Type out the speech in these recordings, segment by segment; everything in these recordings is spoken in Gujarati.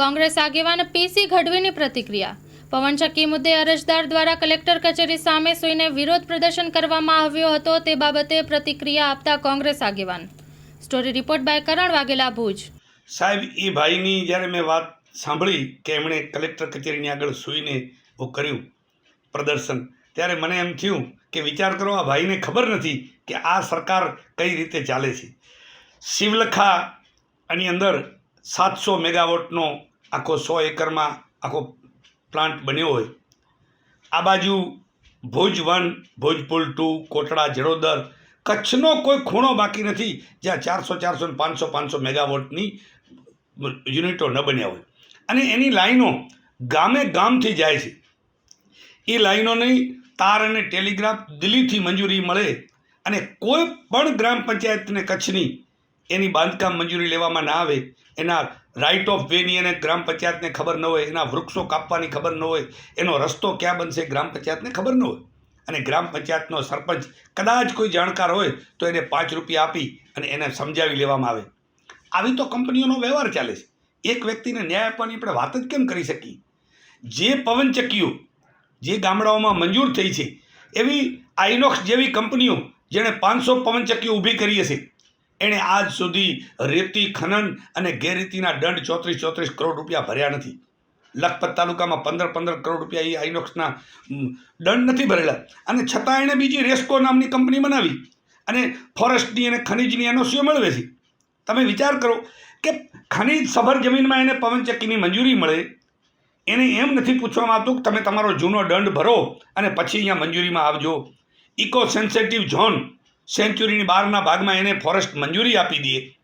કોંગ્રેસ આગેવાન પીસી ગઢવીની પ્રતિક્રિયા. પવનચક્કી મુદ્દે અરજદાર દ્વારા કલેક્ટર કચેરી સામે સુઈને વિરોધ પ્રદર્શન કરવામાં આવ્યો હતો તે બાબતે પ્રતિક્રિયા આપતા કોંગ્રેસ આગેવાન. Story report by Karan Vaghela, Bhuj. સાહેબ, એ ભાઈની જ્યારે મેં વાત સાંભળી કે એમણે કલેક્ટર કચેરીની આગળ સૂઈને હું કર્યું પ્રદર્શન, ત્યારે મને એમ થયું કે વિચાર કરો, આ ભાઈને ખબર નથી કે આ સરકાર કઈ રીતે ચાલે છે. શિવલખાની અંદર સાતસો મેગાવોટનો આખો સો એકરમાં આખો પ્લાન્ટ બન્યો હોય. આ બાજુ ભુજ વન, ભુજ પુલ ટુ, કોટડા, જડોદર, કચ્છનો કોઈ ખૂણો બાકી નથી જ્યાં ચારસો ચારસો ને પાંચસો પાંચસો મેગાવોટની યુનિટો ન બન્યા હોય. અને એની લાઈનો ગામે ગામથી જાય છે. એ લાઈનોની તાર અને ટેલિગ્રાફ દિલ્હીથી મંજૂરી મળે અને કોઈ પણ ગ્રામ પંચાયતને કચ્છની એની બાંધકામ મંજૂરી લેવામાં ના આવે, એના રાઇટ ઓફ વેની અને ગ્રામ પંચાયતને ખબર ન હોય, એના વૃક્ષો કાપવાની ખબર ન હોય, એનો રસ્તો ક્યાં બનશે ગ્રામ પંચાયતને ખબર ન હોય. અને ગ્રામ પંચાયતનો સરપંચ કદાચ કોઈ જાણકાર હોય તો એને પાંચ રૂપિયા આપી અને એને સમજાવી લેવામાં આવે. આવી તો કંપનીઓનો વ્યવહાર ચાલે છે. એક વ્યક્તિને ન્યાય આપવાની આપણે વાત જ કેમ કરી શકીએ? જે પવનચક્કીઓ જે ગામડાઓમાં મંજૂર થઈ છે, એવી આઇનોક્સ જેવી કંપનીઓ જેણે પાંચસો પવનચક્કીઓ ઊભી કરી હશે એણે આજ સુધી રેતી, ખનન અને ગેરરીતિના દંડ ચોત્રીસ ચોત્રીસ કરોડ રૂપિયા ભર્યા નથી. લખપત તાલુકામાં પંદર પંદર કરોડ રૂપિયા એ આઇનોક્સના દંડ નથી ભરેલા. અને છતાં એણે બીજી રેસ્કો નામની કંપની બનાવી અને ફોરેસ્ટની અને ખનીજની એનઓસીઓ મેળવે છે. તમે વિચાર કરો કે ખનીજ સભર જમીનમાં એને પવનચક્કીની મંજૂરી મળે, એને એમ નથી પૂછવામાં આવતું કે તમે તમારો જૂનો દંડ ભરો અને પછી અહીંયા મંજૂરીમાં આવજો. ઇકો સેન્સેટિવ ઝોન સેન્ચુરીની બહારના ભાગમાં એને ફોરેસ્ટ મંજૂરી આપી દઈએ.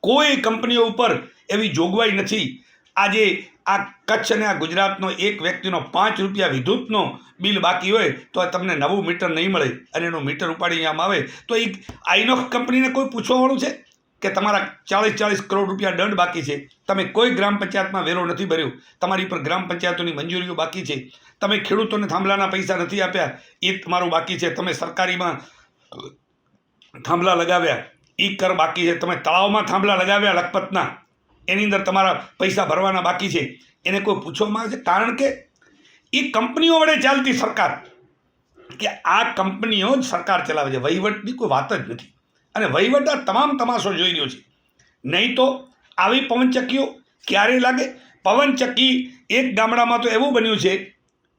કોઈ કંપનીઓ ઉપર એવી જોગવાઈ નથી. આજે આ કચ્છ અને આ ગુજરાતનો એક વ્યક્તિનો પાંચ રૂપિયા વિદ્યુતનો બિલ બાકી હોય તો તમને નવું મીટર નહીં મળે અને એનું મીટર ઉપાડી આમ આવે. તો એ આઈનોક્સ કંપનીને કોઈ પૂછવાવાળું છે? કે તમારા ચાળીસ ચાળીસ કરોડ રૂપિયા દંડ બાકી છે? તમે કોઈ ગ્રામ પંચાયતમાં વેરો નથી ભર્યો. તમારી પર ગ્રામ પંચાયતોની મંજૂરીઓ બાકી છે. તમે ખેડૂતોને થાંભલાના પૈસા નથી આપ્યા. એ તમારું બાકી છે. તમે સરકારીમાં થાંભલા લગાવ્યા. એ કર બાકી છે. તમે તળાવમાં થાંભલા લગાવ્યા લખપતના. એની અંદર તમારા પૈસા ભરવાના બાકી છે. એને કોઈ પૂછવામાં આવે છે? કારણ કે એ કંપનીઓ વડે ચાલતી સરકાર કે આ કંપનીઓ જ સરકાર ચલાવે છે. વહીવટની કોઈ વાત જ નથી. અને વહીવટ આ તમામ તમાશો જોઈ રહ્યો છે. નહીં તો આવી પવનચક્કીઓ ક્યારે લાગે? પવનચક્કી એક ગામડામાં તો એવું બન્યું છે,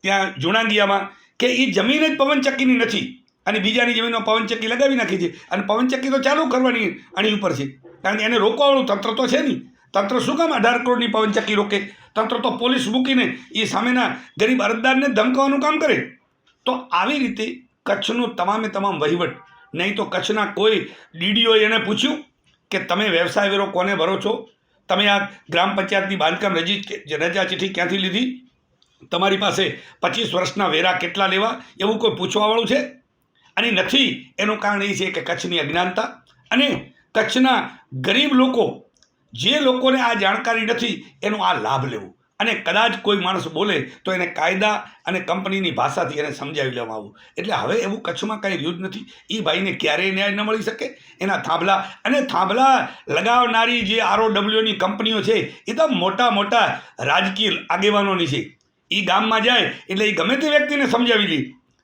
ત્યાં જુણાંગિયામાં કે એ જમીન જ પવનચક્કીની નથી. અને બીજાની જમીનમાં પવનચક્કી લગાવી નાખી છે. અને પવનચક્કી તો ચાલુ કરવાની આની ઉપર છે. કારણ કે એને રોકવાવાળું તંત્ર તો છે નહીં. તંત્ર શું કામ અઢાર કરોડની પવનચક્કી રોકે? તંત્ર તો પોલીસ મૂકીને એ સામેના ગરીબ અરજદારને ધમકાવાનું કામ કરે. તો આવી રીતે કચ્છનું તમામે તમામ વહીવટ, નહીં તો કચ્છના કોઈ ડીડીઓએ એને પૂછ્યું કે તમે વ્યવસાય વેરો કોને ભરો છો? તમે આ ગ્રામ પંચાયતની બાંધકામ રજી રજા ચિઠ્ઠી ક્યાંથી લીધી? તમારી પાસે પચીસ વર્ષના વેરા કેટલા લેવા? એવું કોઈ પૂછવાવાળું છે? અને નથી, એનું કારણ એ છે કે કચ્છની અજ્ઞાનતા અને કચ્છના ગરીબ લોકો, જે લોકોને આ જાણકારી નથી, એનો આ લાભ લેવો. અને કદાચ કોઈ માણસ બોલે તો એને કાયદા અને કંપનીની ભાષાથી એને સમજાવી લેવામાં આવવું. એટલે હવે એવું કચ્છમાં કાંઈ રહ્યું જ નથી. એ ભાઈને ક્યારેય ન્યાય ન મળી શકે. એના થાંભલા અને થાંભલા લગાવનારી જે આરઓડબ્લ્યુની કંપનીઓ છે, એ તો મોટા મોટા રાજકીય આગેવાનોની છે. એ ગામમાં જાય એટલે એ ગમે તે વ્યક્તિને સમજાવી લે.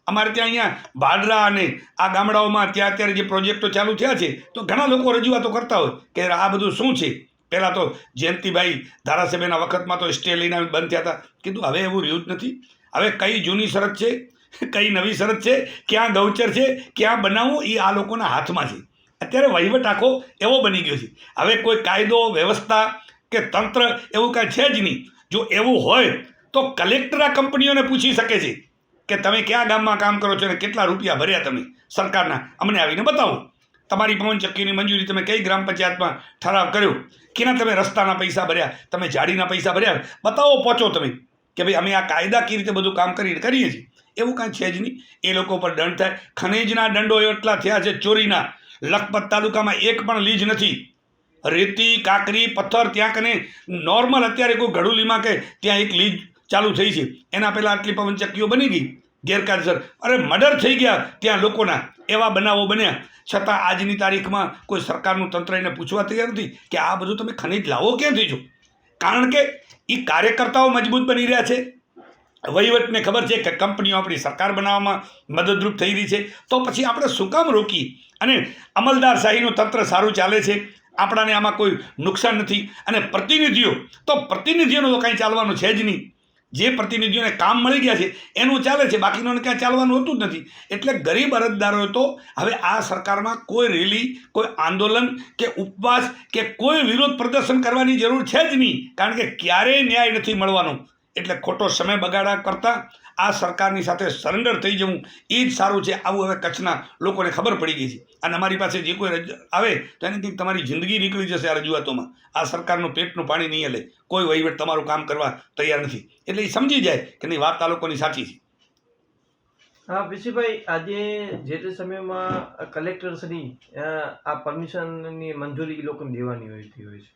અમારે ત્યાં અહીંયા ભાડરા અને આ ગામડાઓમાં ત્યાં અત્યારે જે પ્રોજેક્ટો ચાલુ થયા છે, તો ઘણા લોકો રજૂઆતો કરતા હોય કે આ બધું શું છે? પહેલાં તો જયંતિભાઈ ધારાસભ્યના વખતમાં તો સ્ટે લઈને બંધ થયા હતા. કીધું, હવે એવું રહ્યું જ નથી. હવે કઈ જૂની શરત છે? કઈ નવી શરત છે? ક્યાં ગૌચર છે? ક્યાં બનાવવું? એ આ લોકોના હાથમાં છે. અત્યારે વહીવટ આખો એવો બની ગયો છે. હવે કોઈ કાયદો, વ્યવસ્થા કે તંત્ર એવું કાંઈ છે જ નહીં. જો એવું હોય તો કલેક્ટર આ કંપનીઓને પૂછી શકે છે. કે તમે કયા ગામમાં કામ કરો છો અને કેટલા રૂપિયા ભર્યા તમે? સરકારના. અમને આવીને બતાવો. તમારી પવનચક્કીની મંજૂરી તમે કઈ ગ્રામ પંચાયતમાં ઠરાવ કર્યો? કેના તમે રસ્તાના પૈસા ભર્યા? તમે જાડીના પૈસા ભર્યા? બતાવો, પહોંચો તમે. કે ભાઈ, અમે આ કાયદાકીય રીતે બધું કામ કરી, કરીએ છીએ? એવું કાંઈ છે જ નહીં. એ લોકો પર દંડ થાય. ખનીજના દંડો એટલા થયા છે ચોરીના. લખપત તાલુકામાં એક પણ લીજ નથી. રેતી, કાકરી, પથ્થર ત્યાં કને નોર્મલ અત્યારે કોઈ ઘડુલીમાં કે ત્યાં એક લીજ ચાલુ થઈ છે. એના પહેલાં આટલી પવનચક્કીઓ બની ગઈ. ગેરકાયદેસર. અરે મર્ડર થઈ ગયા ત્યાં લોકોના. એવા બનાવો બન્યા. છતાં આજની તારીખમાં કોઈ સરકારનું તંત્ર એને પૂછવા તૈયાર નથી કે આ બધું તમે ખનીજ લાવો ક્યાંથી છો? કારણ કે એ કાર્યકર્તાઓ મજબૂત બની રહ્યા છે. વહીવટને ખબર છે કે કંપનીઓ આપણી સરકાર બનાવવામાં મદદરૂપ થઈ રહી છે. તો પછી આપણે શું કામ રોકી અને અમલદાર શાહીનું તંત્ર સારું ચાલે છે. આપણાને આમાં કોઈ નુકસાન નથી. અને પ્રતિનિધિઓ, તો પ્રતિનિધિઓનું તો કાંઈ ચાલવાનું છે જ નહીં. જે પ્રતિનિધિઓને કામ મળી ગયા છે, એનું ચાલે છે. બાકીનું ક્યાં ચાલવાનું હોતું જ નથી. એટલે ગરીબ અરજદારોએ તો હવે આ સરકારમાં કોઈ રેલી, કોઈ આંદોલન કે ઉપવાસ કે કોઈ વિરોધ પ્રદર્શન કરવાની જરૂર છે જ નહીં. કારણ કે ક્યારેય ન્યાય નથી મળવાનો. એટલે ખોટો સમય બગાડા કરતાં આ સરકારની સાથે સરેન્ડર થઈ જવું, એ જ સારું છે. આવું હવે કચ્છના લોકોને ખબર પડી ગઈ છે. અને અમારી પાસે જે કોઈ રજ, આવે, તો એને કંઈક તમારી જિંદગી નીકળી જશે આ રજૂઆતોમાં. આ સરકારનું પેટનું પાણી નહીં હલે. કોઈ વહીવટ તમારું કામ કરવા તૈયાર નથી. એટલે એ સમજી જાય કે નહીં, વાત આ લોકોની સાચી છે. હા પીસીભાઈ આજે જે તે સમયમાં કલેક્ટર્સની આ પરમિશનની મંજૂરી એ લોકોને દેવાની હોતી હોય છે.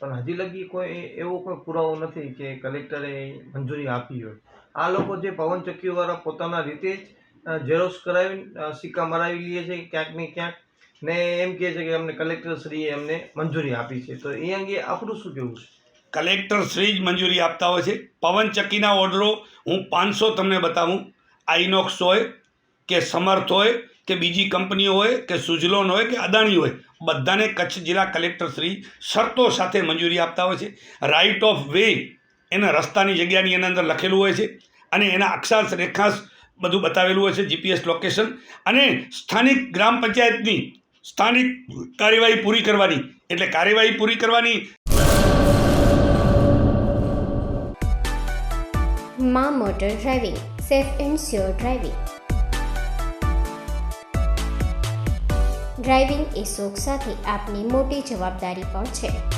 પણ હજી લગી કોઈ એવો કોઈ પુરાવો નથી કે કલેક્ટરે મંજૂરી આપી હોય. આ લોકો જે પવન ચક્કીવાળા પોતાના રીતે જ ઝેરોક્સ કરાવી સિક્કા મરાવી લે છે ક્યાંક ને ક્યાંક. ને એમ કહે છે કે અમને કલેક્ટરશ્રીએ એમને મંજૂરી આપી છે. તો એ અંગે આપણું શું કહેવું છે? કલેક્ટર શ્રી જ મંજૂરી આપતા હોય છે. પવનચક્કીના ઓર્ડરો હું પાંચસો તમને બતાવું. આઈનોક્સ હોય કે સમર્થ હોય કે બીજી કંપનીઓ હોય કે સુઝલોન હોય કે અદાણી હોય, બધાને કચ્છ જિલ્લા કલેક્ટર શ્રી શરતો સાથે મંજૂરી આપતા હોય છે. રાઇટ ઓફ વે એના રસ્તાની જગ્યાની એના અંદર લખેલું હોય છે અને એના અક્ષાંશ, રેખાંશ બધું બતાવેલું હોય છે જીપીએસ લોકેશન અને સ્થાનિક ગ્રામ પંચાયતની સ્થાનિક કાર્યવાહી પૂરી કરવાની. એટલે કાર્યવાહી પૂરી કરવાની. માં motor driving, safe and sure driving. Driving એ શોખ સાથે આપની મોટી જવાબદારી પણ છે.